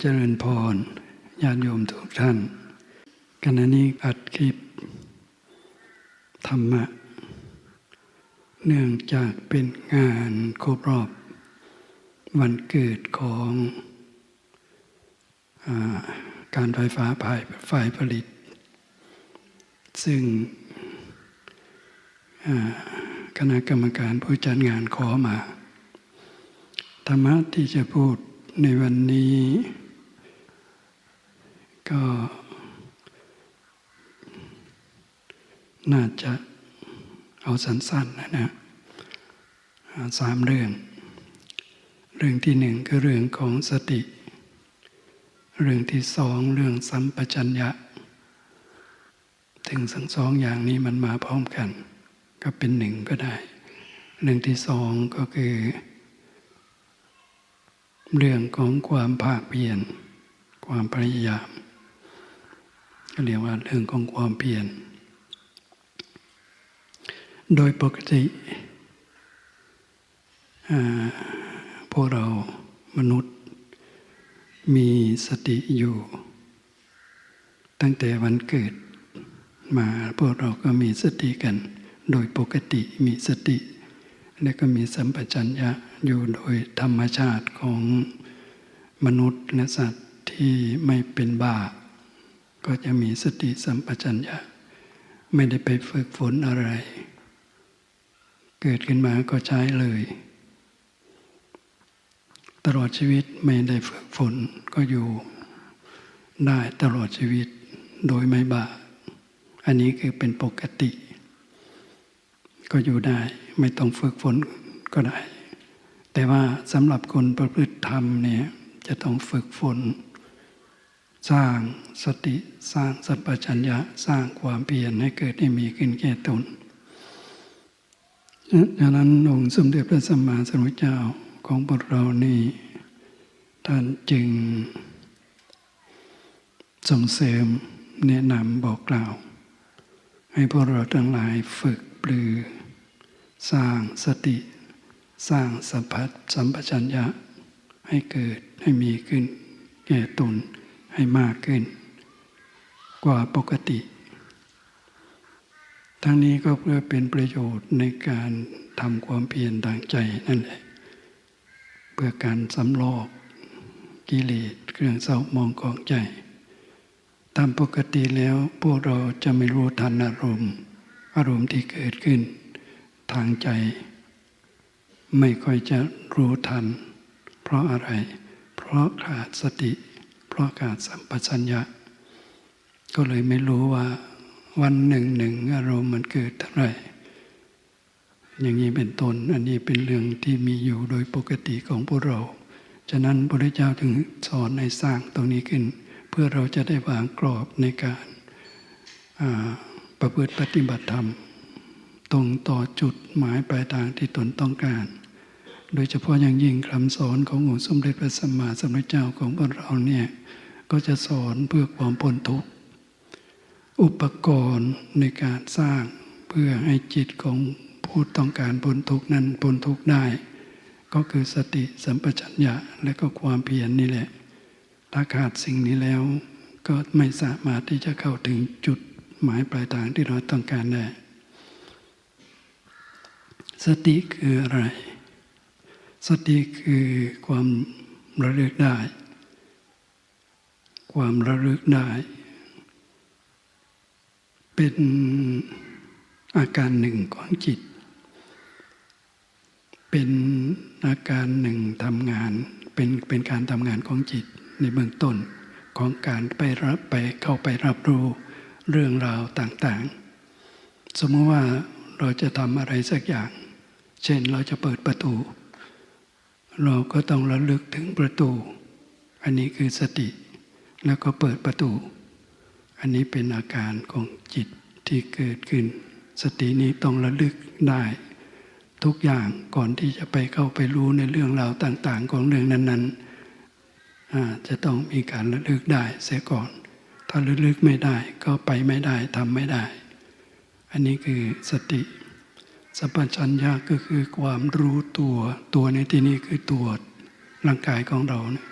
เจริญพรญาติโยมทุกท่านขณะนี้อัดคลิป ธรรมะ เนื่องจากเป็นงานครบรอบ วันเกิดของอการไฟฟ้าภายฝ่ายผลิต ซึ่งคณะกรรมการผู้จัดงานขอมา ธรรมะที่จะพูดในวันนี้ ก็น่าจะเอาสั้นๆนะนะสามเรื่อง เรื่องที่หนึ่งคือเรื่องของสติ เรื่องที่สองเรื่องสัมปชัญญะ ถึงทั้งสองอย่างนี้มันมาพร้อมกัน ก็เป็นหนึ่งก็ได้ เรื่องที่สองก็คือ เรื่องของความภาคเพียรความพยายาม เรียกว่าเรื่องของความเพียร โดยปกติพวกเรามนุษย์มีสติอยู่ ตั้งแต่วันเกิดมาพวกเราก็มีสติกัน โดยปกติมีสติ และก็มีสัมปชัญญะอยู่โดยธรรมชาติของมนุษย์และสัตว์ที่ไม่เป็นบาป ก็จะมีสติสัมปชัญญะ ไม่ได้ไปฝึกฝนอะไร เกิดขึ้นมาก็ใช้เลย ตลอดชีวิตไม่ได้ฝึกฝนก็อยู่ ได้ตลอดชีวิตโดยไม่บาปอันนี้คือเป็นปกติ ก็อยู่ได้ไม่ต้องฝึกฝนก็ได้ แต่ว่าสำหรับคนประพฤติธรรมเนี่ยจะต้องฝึกฝน สร้างสติสร้างสัพพัญญะสร้างความเพียรให้เกิดให้มีขึ้นแก่ตนดังนั้นองค์สมเด็จพระสัมมาสัมพุทธเจ้าของพวกเรานี่ท่านจึงส่งเสริมแนะนำบอกกล่าว ให้พวกเราทั้งหลายฝึกปลือ สร้างสติ สร้างสัพพัสัมปชัญญะให้เกิดให้มีขึ้นแก่ตน ให้มากขึ้น กว่าปกติ ทั้งนี้ก็เพื่อเป็นประโยชน์ในการทำความเพียรทางใจนั่นแหละ เพื่อการสำลอกกิเลสเครื่องเศร้ามองของใจ ตามปกติแล้วพวกเราจะไม่รู้ทันอารมณ์ อารมณ์ที่เกิดขึ้น ทางใจ ไม่ค่อยจะรู้ทัน เพราะอะไร เพราะขาดสติ เพราะขาดสัมปชัญญะ ก็เลยไม่รู้ว่าวันหนึ่งหนึ่งอารมณ์มันเกิดเท่าไหร่อย่างนี้เป็นต้นอันนี้เป็นเรื่องที่มีอยู่โดยปกติของพวกเรา ฉะนั้นพระเจ้าถึงสอนให้สร้างตรงนี้ขึ้น เพื่อเราจะได้วางกรอบในการประพฤติปฏิบัติธรรม ตรงต่อจุดหมายปลายทางที่ตนต้องการ โดยเฉพาะอย่างยิ่งคำสอนขององค์สมเด็จพระสัมมาสัมพุทธเจ้าของพวกเราเนี่ยก็จะสอนเพื่อความพ้นทุกข์อุปกรณ์ในการสร้างเพื่อให้จิตของผู้ต้องการพ้นทุกข์นั้นพ้นทุกข์ได้ ก็คือสติสัมปชัญญะและก็ความเพียรนนี่แหละถ้าขาดสิ่งนี้แล้ว ก็ไม่สามารถที่จะเข้าถึงจุดหมายปลายทางที่เราต้องการได้สติคืออะไร สติคือความระลึกได้ ความระลึกได้ เป็นอาการหนึ่งของจิต เป็นอาการหนึ่งทำงาน เป็นเป็นการทำงานของจิตในเบื้องต้นของการไปรับไปเข้าไปรับรู้เรื่องราวต่างๆ สมมติว่าเราจะทำอะไรสักอย่าง เช่นเราจะเปิดประตู เราก็ต้องระลึกถึงประตู อันนี้คือสติ แล้วก็เปิดประตู อันนี้เป็นอาการของจิตที่เกิดขึ้น สตินี้ต้องระลึกได้ ทุกอย่างก่อนที่จะไปเข้าไปรู้ในเรื่องราวต่าง ๆ ของเรื่องนั้นๆจะต้องมีการระลึกได้เสียก่อน ถ้าระลึกไม่ได้ก็ไปไม่ได้ทำไม่ได้ อันนี้คือสติ สัพพัญญะก็คือความรู้ตัวตัวในที่นี้คือตัวร่างกายของเรานะ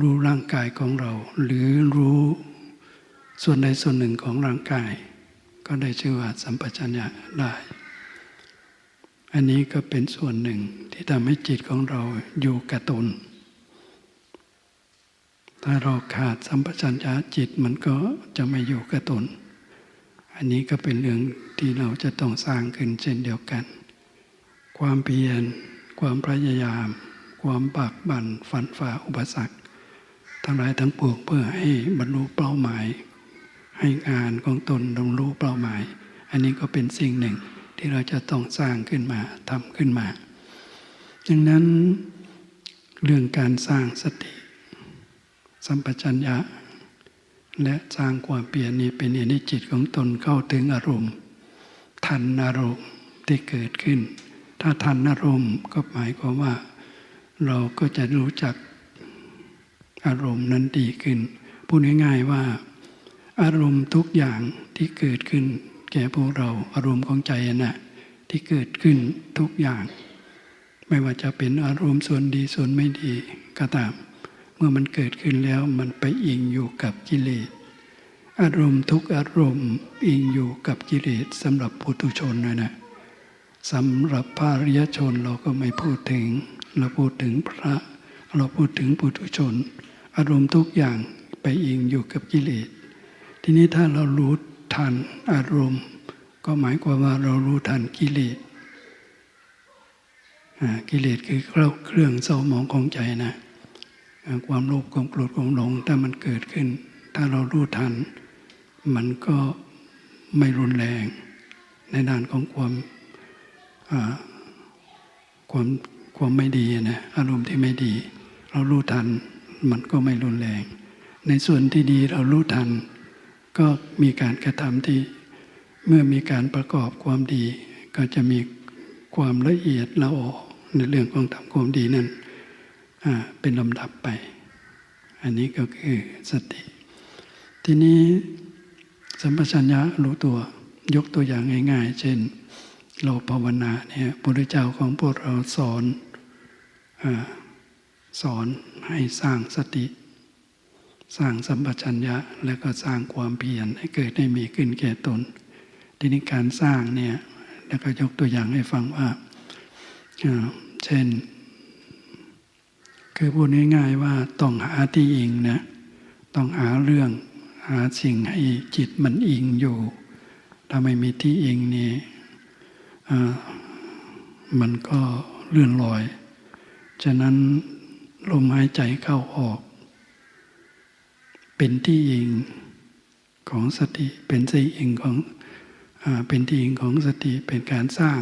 รู้ร่างกายของเรา หรือรู้ส่วนใดส่วนหนึ่งของร่างกาย ก็ได้ชื่อว่าสัมปชัญญะได้ อันนี้ก็เป็นส่วนหนึ่งที่ทำให้จิตของเราอยู่กับตนถ้าเราขาดสัมปชัญญะจิตมันก็จะไม่อยู่กับตน อันนี้ก็เป็นเรื่องที่เราจะต้องสร้างขึ้นเช่นเดียวกัน ความเพียร ความพยายาม ความปากบั่นฟันฝ่าอุปสรรคทั้งหลายทั้งปวงเพื่อให้บรรลุเป้าหมาย ให้งานของตนบรรลุเป้าหมาย อันนี้ก็เป็นสิ่งหนึ่งที่เราจะต้องสร้างขึ้นมาทำขึ้นมา ดังนั้นเรื่องการสร้างสติ สัมปชัญญะ และสร้างความเปลี่ยนนี้เป็นเหตุให้จิตของตนเข้าถึงอารมณ์ ทันอารมณ์ที่เกิดขึ้น ถ้าทันอารมณ์ก็หมายความว่า เราก็จะรู้จักอารมณ์นั้นดีขึ้น พูดง่ายๆว่า อารมณ์ทุกอย่างที่เกิดขึ้น แก่พวกเราอารมณ์ของใจน่ะที่เกิดขึ้นทุกอย่าง ไม่ว่าจะเป็นอารมณ์ส่วนดีส่วนไม่ดีก็ตาม เมื่อมันเกิดขึ้นแล้วมันไปอิงอยู่กับกิเลส อารมณ์ทุกอารมณ์อิงอยู่กับกิเลสสำหรับปุถุชนนะนะสำหรับพระริยชนเราก็ไม่พูดถึง เราพูดถึงพระ เราพูดถึงปุถุชน อารมณ์ทุกอย่างไปอิงอยู่กับกิเลส ทีนี้ถ้าเรารู้ทันอารมณ์ ก็หมายความว่าเรารู้ทันกิเลสกิเลสคือเครื่องเศร้าหมองของใจนะ ความโลภความโกรธความหลง ถ้ามันเกิดขึ้น ถ้าเรารู้ทัน มันก็ไม่รุนแรง ในด้านของความความความไม่ดีนะอารมณ์ที่ไม่ดี เรารู้ทัน มันก็ไม่รุนแรง ในส่วนที่ดีเรารู้ทัน ก็มีการกระทำที่เมื่อมีการประกอบความดี ก็จะมีความละเอียดละออในเรื่องของทำความดีนั้น เป็นลำดับไป อันนี้ก็คือสติ ทีนี้สัมปชัญญะรู้ตัวยกตัวอย่างง่าย ๆ เช่น เราภาวนาเนี่ยพระเจ้าของพวกเราสอนอสอนให้สร้างสติ สร้างสัมปชัญญะแล้วก็สร้างความเพียรให้เกิดให้มีขึ้นแก่ตน ทีนี้การสร้างเนี่ยแล้วก็ยกตัวอย่างให้ฟังว่า เช่น คือพูดง่ายๆว่าต้องหาที่อิงนะต้องหาเรื่องหาสิ่งให้จิตมันอิงอยู่ ถ้าไม่มีที่อิงนี่มันก็เลื่อนลอย ฉะนั้นลมหายใจเข้าออก เป็นที่อิงของสติเป็นที่อิงของอเป็นที่อิงของสติเป็นการสร้าง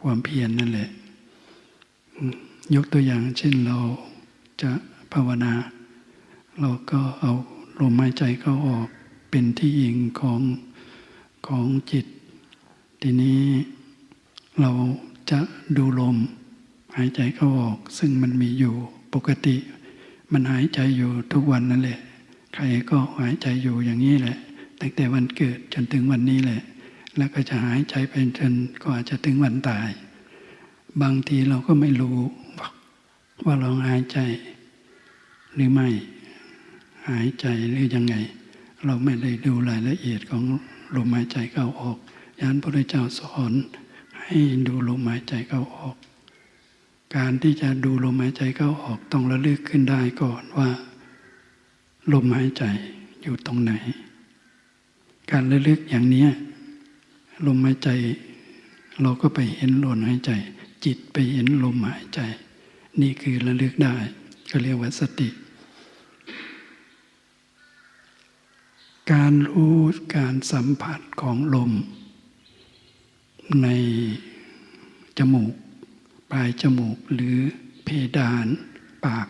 ความเพียรนนั่นแหละ ยกตัวอย่างเช่นเราจะภาวนา เราก็เอาลมหายใจเข้าออกเป็นที่อิงของของจิต ทีนี้เราจะดูลมหายใจเข้าออก ซึ่งมันมีอยู่ปกติ มันหายใจอยู่ทุกวันนั่นแหละ ใครก็หายใจอยู่อย่างนี้แหละ ตั้งแต่วันเกิดจนถึงวันนี้แหละ แล้วก็จะหายใจไปจนกว่าจะถึงวันตาย บางทีเราก็ไม่รู้ ว่าเราหายใจหรือไม่ หายใจหรือยังไง เราไม่ได้ดูรายละเอียดของลมหายใจเข้าออกยานพระเจ้าสอนให้ดูลมหายใจเข้าออก การที่จะดูลมหายใจเข้าออกต้องระลึกขึ้นได้ก่อนว่า ลมหายใจอยู่ตรงไหน การระลึกอย่างนี้ลมหายใจ เราก็ไปเห็นลมหายใจ จิตไปเห็นลมหายใจ นี่คือระลึกได้ ก็เรียกว่าสติ การรู้การสัมผัสของลม ในจมูก ปลายจมูกหรือเพดานปาก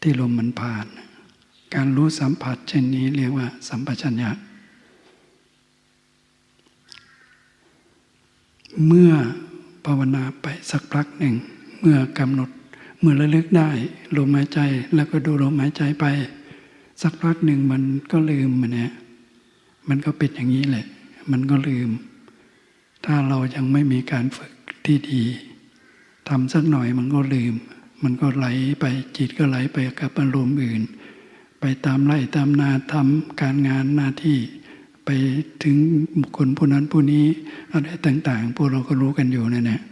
ที่ลมมันผ่าน การรู้สัมผัสเช่นนี้เรียกว่า สัมปชัญญะเมื่อภาวนาไปสักพักหนึ่ง เมื่อกำหนดเมื่อระลึกได้ลมหายใจแล้วก็ดูลมหายใจไป สักพักหนึ่งมันก็ลืมมันเนี่ยมันก็เป็นอย่างนี้แหละ มันก็ลืม ถ้าเรายังไม่มีการฝึกที่ดีทำสักหน่อยมันก็ลืม มันก็ไหลไปจิตก็ไหลไปกับอารมณ์อื่น ไปตามไล่ตามนาทำการงานหน้าที่ ไปถึงบุคคลผู้นั้นผู้นี้อะไรต่าง ๆ พวกเราก็รู้กันอยู่นั่นแหละอ่า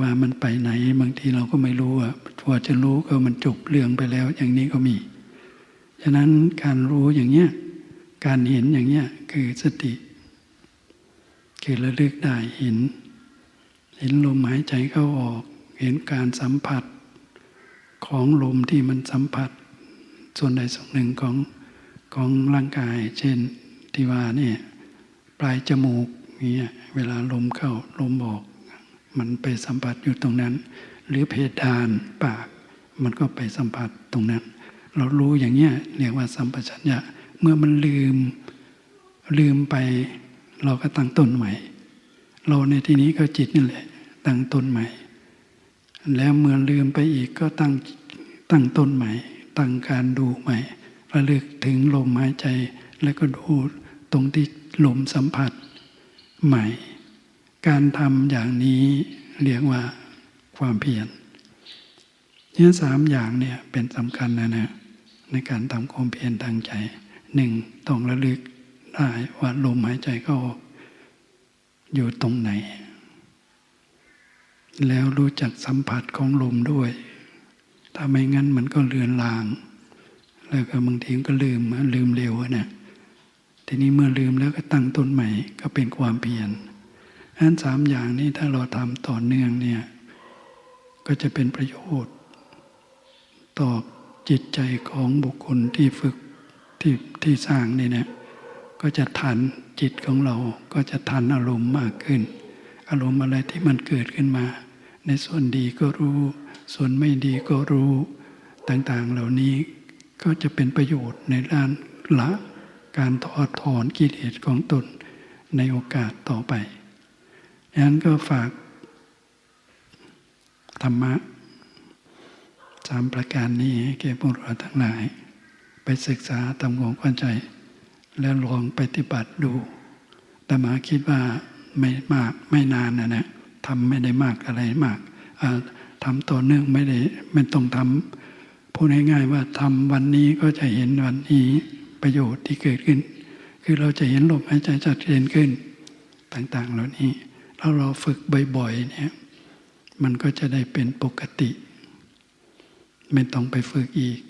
ว่ามันไปไหนบางทีเราก็ไม่รู้อะพอจะรู้ก็มันจบเรื่องไปแล้ว อย่างนี้ก็มี ฉะนั้นการรู้อย่างเนี้ยการเห็นอย่างเนี้ยคือสติ คือระลึกได้เห็น เห็นลมหายใจเข้าออก เห็นการสัมผัสของลมที่มันสัมผัส ส่วนใดส่วนหนึ่งของของร่างกาย เช่นที่ว่าเนี่ยปลายจมูกเนี่ยเวลาลมเข้าลมออก มันไปสัมผัสอยู่ตรงนั้น หรือเพดานปาก มันก็ไปสัมผัสตรงนั้น เรารู้อย่างเนี้ยเรียกว่าสัมปชัญญะเมื่อมันลืมลืมไป เราก็ตั้งต้นใหม่ เราในที่นี้ก็จิตนี่แหละตั้งต้นใหม่ แล้วเมื่อลืมไปอีกก็ตั้งตั้งต้นใหม่ ตั้งการดูใหม่ระลึกถึงลมหายใจแล้วก็ดูตรงที่ลมสัมผัสใหม่ การทำอย่างนี้เรียกว่าความเพียรเนี่ยสามอย่างเนี่ยเป็นสำคัญนะนะในการทำความเพียรทางใจหนึ่งต้องระลึกได้ว่าลมหายใจเข้าออกอยู่ตรงไหน แล้วรู้จักสัมผัสของลมด้วย ถ้าไม่งั้นมันก็เลือนลาง แล้วก็บางทีก็ลืมลืมเร็วนะทีนี้เมื่อลืมแล้วก็ตั้งต้นใหม่ก็เป็นความเพียร อันสามอย่างนี้ถ้าเราทำต่อเนื่องเนี่ย ก็จะเป็นประโยชน์ ต่อจิตใจของบุคคลที่ฝึกที่ที่สร้างนี่เนี่ยก็จะทันจิตของเราก็จะทันอารมณ์มากขึ้น อารมณ์อะไรที่มันเกิดขึ้นมา ในส่วนดีก็รู้ ส่วนไม่ดีก็รู้ต่างๆเหล่านี้ก็จะเป็นประโยชน์ในด้านละการถอดถอนกิเลสของตนในโอกาสต่อไป ดังนั้นก็ฝาก ธรรมะสามประการนี้ให้แก่พวกเราทั้งหลาย ไปศึกษาทำความเข้าใจ แล้วลองปฏิบัติดูแต่มาคิดว่าไม่มากไม่นานนะนะทำไม่ได้มากอะไรมากทำต่อเนื่องไม่ได้ไม่ต้องทำพูดง่ายๆว่าทำวันนี้ก็จะเห็นวันนี้ประโยชน์ที่เกิดขึ้น คือเราจะเห็นลมหายใจชัดเจนขึ้น ต่างๆ เหล่านี้ ถ้าเราฝึกบ่อยๆเนี่ยมันก็จะได้เป็นปกติ ไม่ต้องไปฝึกอีก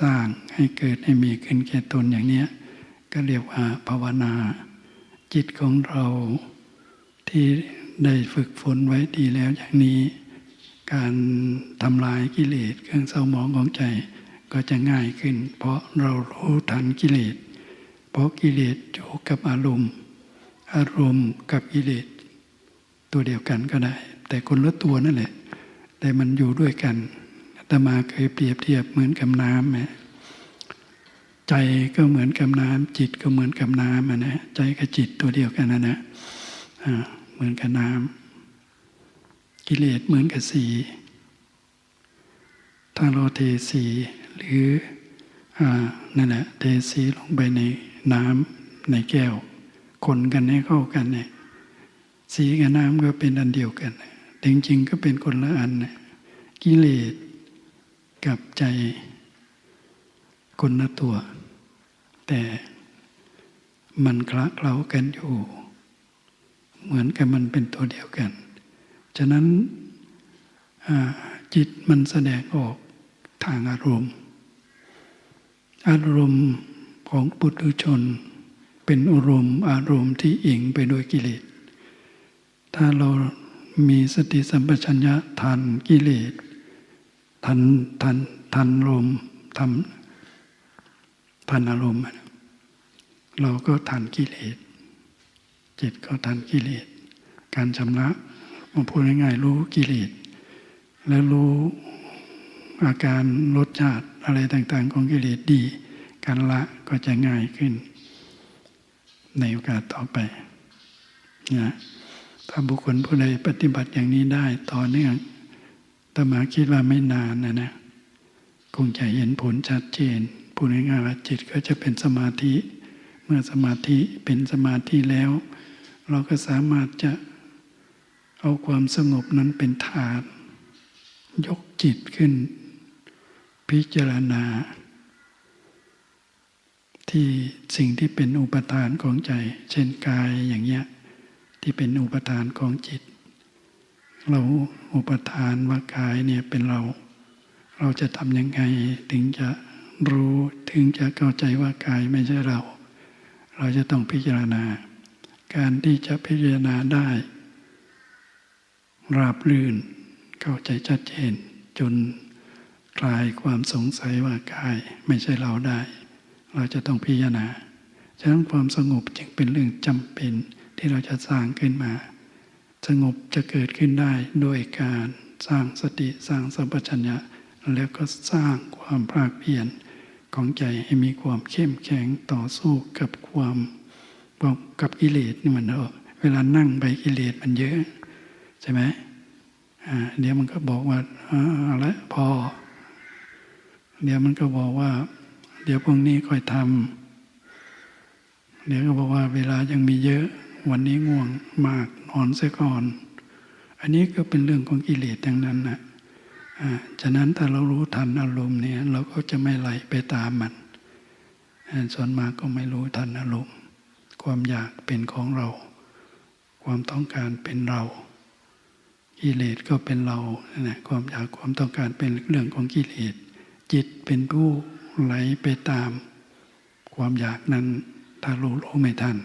สร้างให้เกิดให้มีขึ้นแก่ตนอย่างเนี้ยก็เรียกว่าภาวนา จิตของเราที่ได้ฝึกฝนไว้ดีแล้วอย่างนี้ การทำลายกิเลสเครื่องเศร้าหมองของใจก็จะง่ายขึ้น เพราะเรารู้ทันกิเลสเพราะกิเลสอยู่กับอารมณ์ อารมณ์กับกิเลส ตัวเดียวกันก็ได้ แต่คนละตัวนั่นแหละ แต่มันอยู่ด้วยกันอาตมาเคยเปรียบเทียบเหมือนกับน้ำไหมใจก็เหมือนกับน้ำจิตก็เหมือนกับน้ำนะใจกับจิตตัวเดียวกันนะนะเหมือนกับน้ำกิเลสเหมือนกับสีถ้าเราเทสีหรืออนั่นแหละเทสีลงไปในน้ำในแก้วคนกันให้เข้ากันเนี่ย สีกับน้ำก็เป็นอันเดียวกัน แต่จริงๆก็เป็นคนละอัน กิเลสกับใจคนละตัว แต่มันคละเคล้ากันอยู่ เหมือนกับมันเป็นตัวเดียวกัน ฉะนั้นจิตมันแสดงออกทางอารมณ์ อารมณ์ของปุถุชน เป็นอารมณ์อารมณ์ที่อิงไปด้วยกิเลส ถ้าเรามีสติสัมปชัญญะทันกิเลสทันทันทันลมทำทันอารมณ์ เราก็ทันกิเลสจิตก็ทันกิเลสการชำระมาพูดง่ายๆรู้กิเลสแล้วรู้อาการรสชาติอะไรต่าง ๆ ของกิเลสดี การละก็จะง่ายขึ้น ในโอกาสต่อไปนะ ถ้าบุคคลผู้ใดปฏิบัติอย่างนี้ได้ต่อเนื่องตมาคิดว่าไม่นานนะนะคงจะเห็นผลชัดเจนพูดง่ายๆว่าจิตก็จะเป็นสมาธิ เมื่อสมาธิเป็นสมาธิแล้ว เราก็สามารถจะเอาความสงบนั้นเป็นฐาน ยกจิตขึ้น พิจารณา ที่สิ่งที่เป็นอุปทานของใจ เช่นกายอย่างเงี้ย ที่เป็นอุปทานของจิต เราอุปทานว่ากายเนี่ยเป็นเรา เราจะทำยังไงถึงจะรู้ถึงจะเข้าใจว่ากายไม่ใช่เรา เราจะต้องพิจารณา การที่จะพิจารณาได้ ราบรื่น เข้าใจชัดเจนจนคลายความสงสัยว่ากายไม่ใช่เราได้ เราจะต้องพิจารณาฉะนั้นความสงบจึงเป็นเรื่องจำเป็น ที่เราจะสร้างขึ้นมา สงบจะเกิดขึ้นได้โดยการสร้างสติสร้างสัมปชัญญะ แล้วก็สร้างความภาคเพียรของใจให้มีความเข้มแข็งต่อสู้กับความกับกิเลสนี่มันเออเวลานั่งไปกิเลสมันเยอะ ใช่ไหมเดี๋ยวมันก็บอกว่าเอาละพอ เดี๋ยวมันก็บอกว่า เดี๋ยวพรุ่งนี้ค่อยทำเดี๋ยวก็บอกว่าเวลายังมีเยอะ วันนี้ง่วงมากนอนเสียก่อน อันนี้ก็เป็นเรื่องของกิเลสอย่างนั้นนะอ่าฉะนั้นถ้าเรารู้ทันอารมณ์เนี่ยเราก็จะไม่ไหลไปตามมัน ส่วนมากก็ไม่รู้ทันอารมณ์ ความอยากเป็นของเรา ความต้องการเป็นเรากิเลสก็เป็นเรานะความอยากความต้องการเป็นเรื่องของกิเลสจิตเป็นผู้ไหลไปตาม ความอยากนั้นถ้ารู้รู้ไม่ทัน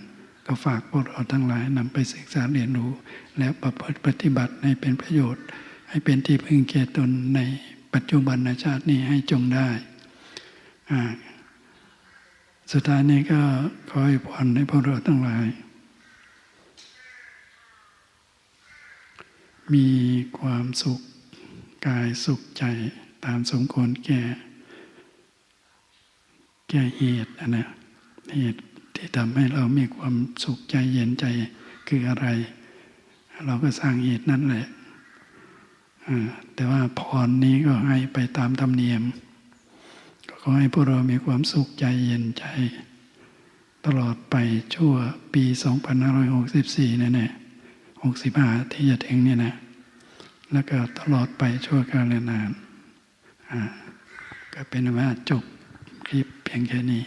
ก็ฝากพวกเราทั้งหลายนำไปศึกษาเรียนรู้ แล้วประพฤติปฏิบัติให้เป็นประโยชน์ ให้เป็นที่พึ่งแก่ตนในปัจจุบันชาตินี้ให้จงได้ สุดท้ายนี้ก็ขอให้พรให้พวกเราทั้งหลาย มีความสุขกายสุขใจตามสมควรแก่ แก่เหตุนะนะเหตุ ที่ทำให้เรามีความสุขใจเย็นใจคืออะไร เราก็สร้างเหตุนั่นแหละแต่ว่าพรนี้ก็ให้ไปตามธรรมเนียม ก็ขอให้พวกเรามีความสุขใจเย็นใจ ตลอดไปชั่วปี 2564นั่นแหละหกสิบห้าที่จะถึงเนี่ยนะ แล้วก็ตลอดไปชั่วกาลนาน ก็เป็นว่าจบคลิปเพียงแค่นี้